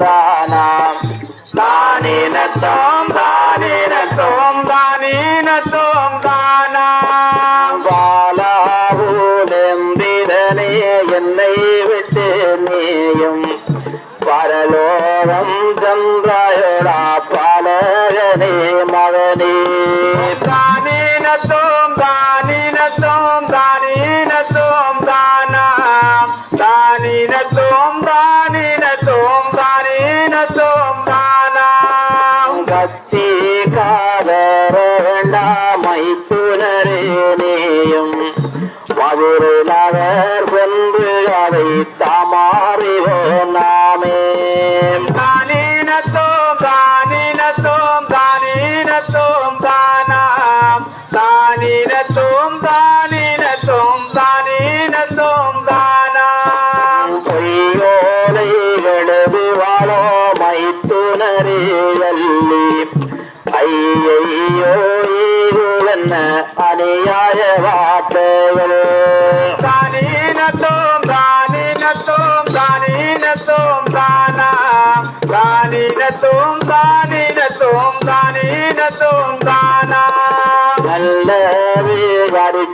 தானாம் தானின தோம் தானின தோம் தானின தோம் தானாம் பாலாவூடெம்பிதனே என்னை விட்டு நீயும். பரலோகம் சந்திரா பாலகனே மகனே. தானினத்தோம் தானினத்தோம் தானினத்தோம்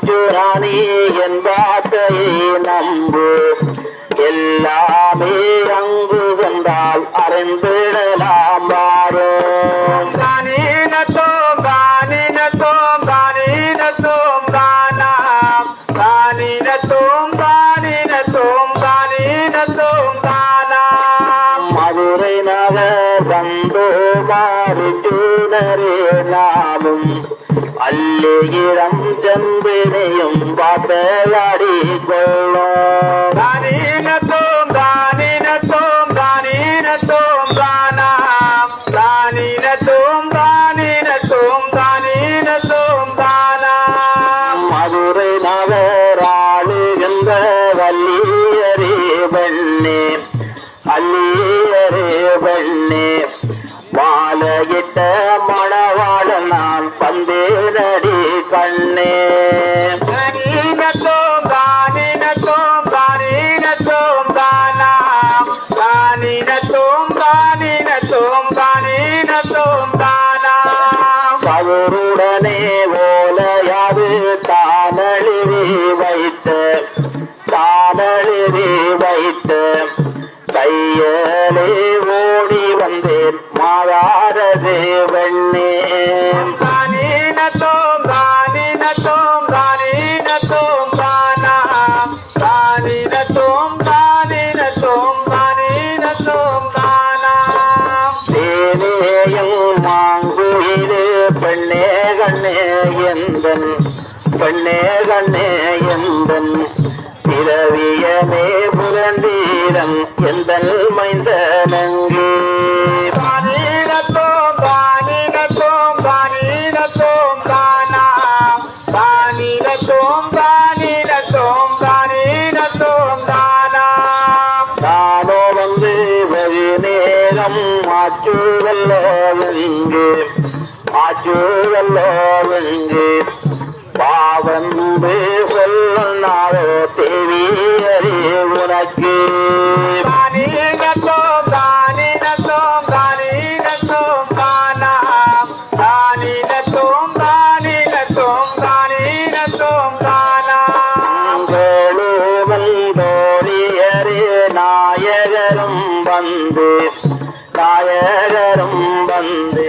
ராணி என் வார்த்தையை நம்பு. எல்லாமே அங்கு வந்தால் அறிந்திடலாம் வாரோம் தானீனத்தோம் தானீனத்தோம் தானீனத்தோம் தானீனத்தோம் தானாம் கவருடனே ஓலையாது தானழிவி வைத்து தானழிவி வைத்து. கையலே ஓடி வந்தேன் மாறாரது வெண்ணே கண்ணே எந்தன் பிறவியமே புரண்டீரம் எந்தன் மைந்தனங்கே. தானீனத்தோம் தானீனத்தோம் தானீனத்தோம் தானாம் தானீனத்தோம் தேவி அறி உனக்கு வந்து நாயகரும் வந்து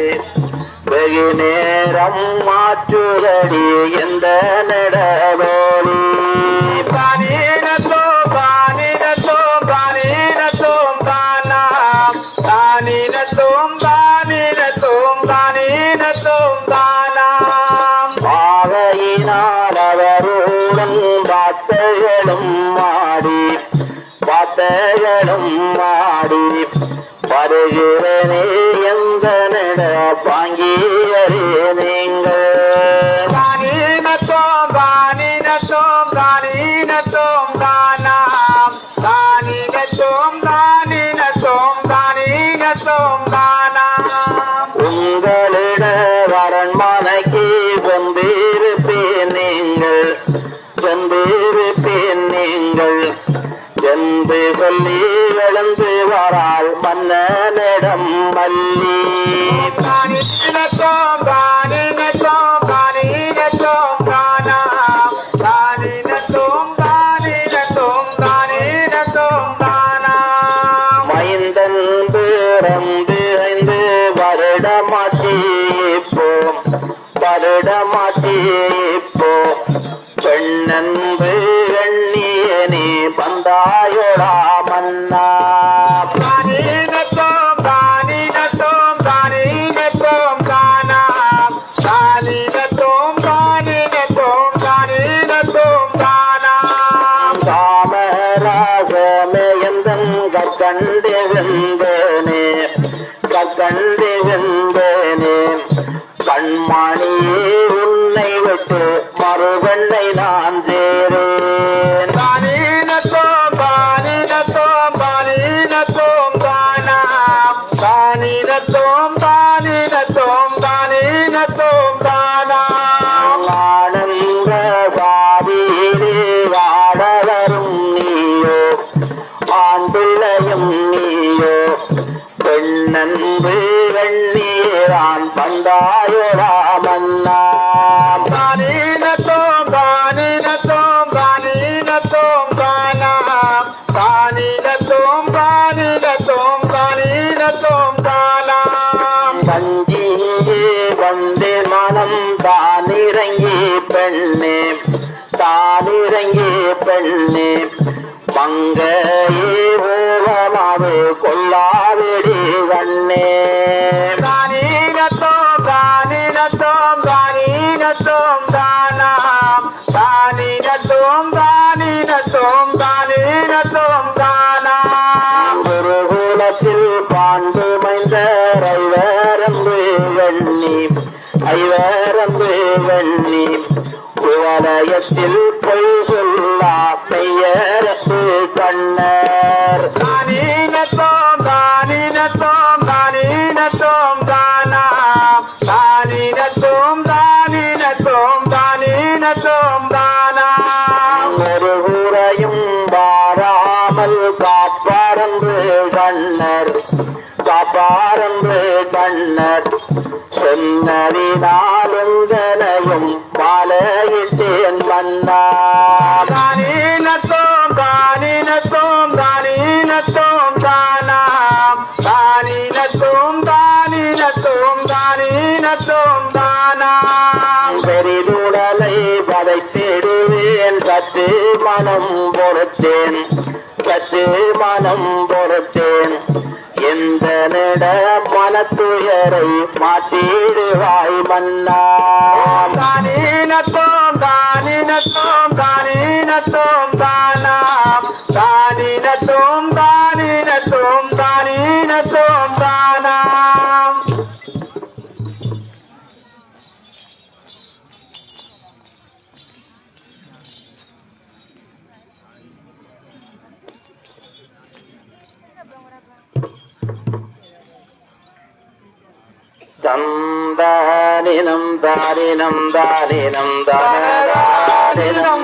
வெகு நேரம் மாற்றுதடி எந்த நடவோலி தானீனத்தோம் தானீனத்தோம் தானீனத்தோம் தானாம் தானீனத்தோம் தானீனத்தோம் தானீனத்தோம் தானாம் பாவையினால் அவருடன் வார்த்தைகளும் மாடி வார்த்தைகளும் மாடி வருகிறனே எந்த நட பாங்கியரே நான் சேரேன். தானினத்தோம் தானினத்தோம் தானினத்தோம் தானாம் தானினத்தோம் தானினத்தோம் தானினத்தோம் தானாம் ஆனந்த சாதியிலே நீயோ நீயோ. பெண்ணன்பு மன்னா தானிறங்கி பெண்ணே தானிறங்கி பெண்ணே. பங்கையே வெண்ணி ஐவரம்பு வெண்ணி குவலயத்தில் பொய் சொல்லா பெயரப்பு கண்ணர். தானினத்தோம் தானினத்தோம் தானினத்தோம் தானாம் தானினத்தோம் தானினத்தோம் தானினத்தோம் தானாம் ஒரு குறையும் வாராமல் கண்ணர். காப்பாரன்று கண்ணர். சொன்னதினாலுங்கனையும் மாலையிட்டேன் மன்னா. தானினத்தோம் தானினத்தோம் தானினத்தோம் தானாம். தானினத்தோம் தானினத்தோம் தானினத்தோம் தானாம். பெரிதுடலை பதைத்திடுவேன் சற்று மனம் பொறுத்தேன். சற்று மனம் பொறுத்தேன். எந்த நட மனத்துயரை மாற்றிடுவாய் மன்னா? தானினத்தோம் தானினத்தோம் தானினத்தோம் தானாம். தானினத்தோம் தானினத்தோம் தானினத்தோம் தானாம். தாரினம் தாரினம்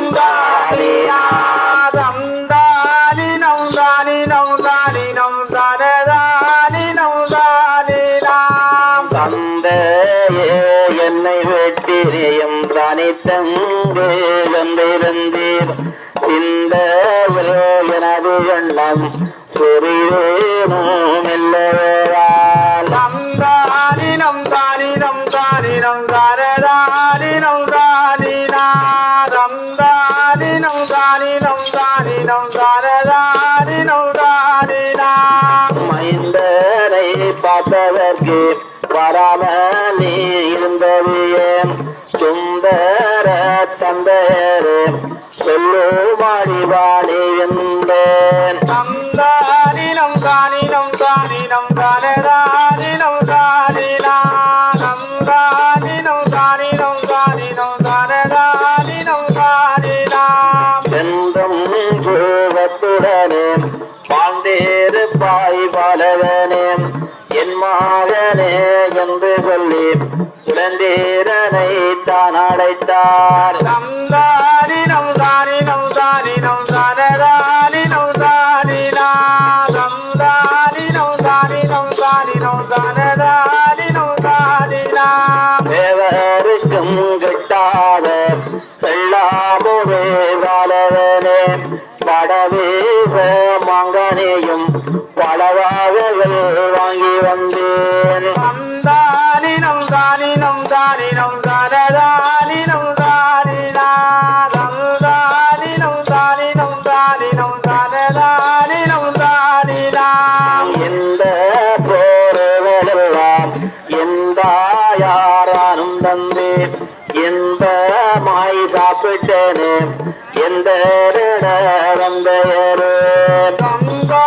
சொல்லுமாடி வாழி என்பேன் தானினம் தானினம் தானினம் தானினம் தானினாம் தானினம் தானினம் தானினம் தானினம் தானினாம் கோபத்துடனே பாய் பாலகனே என் மகனே என்று சொல்லி குழந்தேரனை தான் அடைத்தார் தானினம் வாங்கி வந்தேன். தானினம் தானினம் தானினம் தானதானினம் தானினா தானினம் தானினம் தானினம் தானதானினம் தானினா எந்த போரெல்லாம் எந்த யாரானும் தந்து எந்த மாய் சாப்பிட்டேனே. எந்த வந்தையரே தங்கா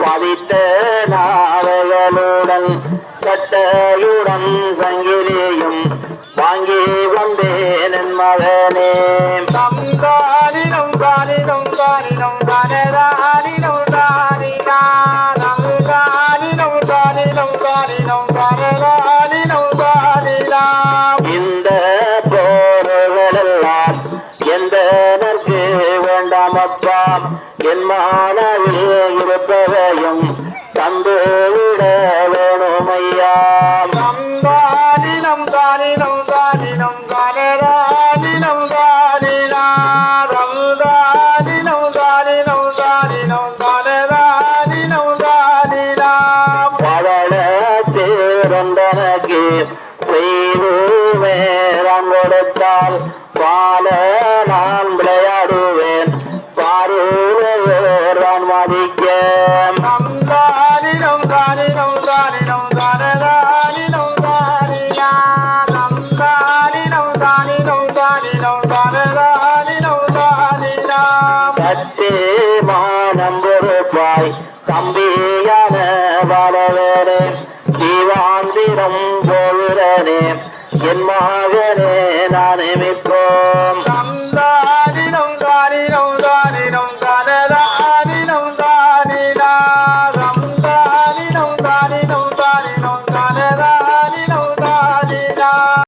பதித்த நாவகளுடன் சட்டையுடன் சங்கிலியும் வாங்கி வந்தேன் என் மகனே. அப்பா என் மானவில் இருப்பதையும் தந்து விட வேணும் ஐயா தம் தானினம் தானினம் தானினம் தானினம் தானினம் தானினம் தானதானினம் தானினா பவள தேரந்தனக்கு செய்து மேலாம் கொடுத்தால் பால நான் சத்தே மானம் பொறுப்பாய்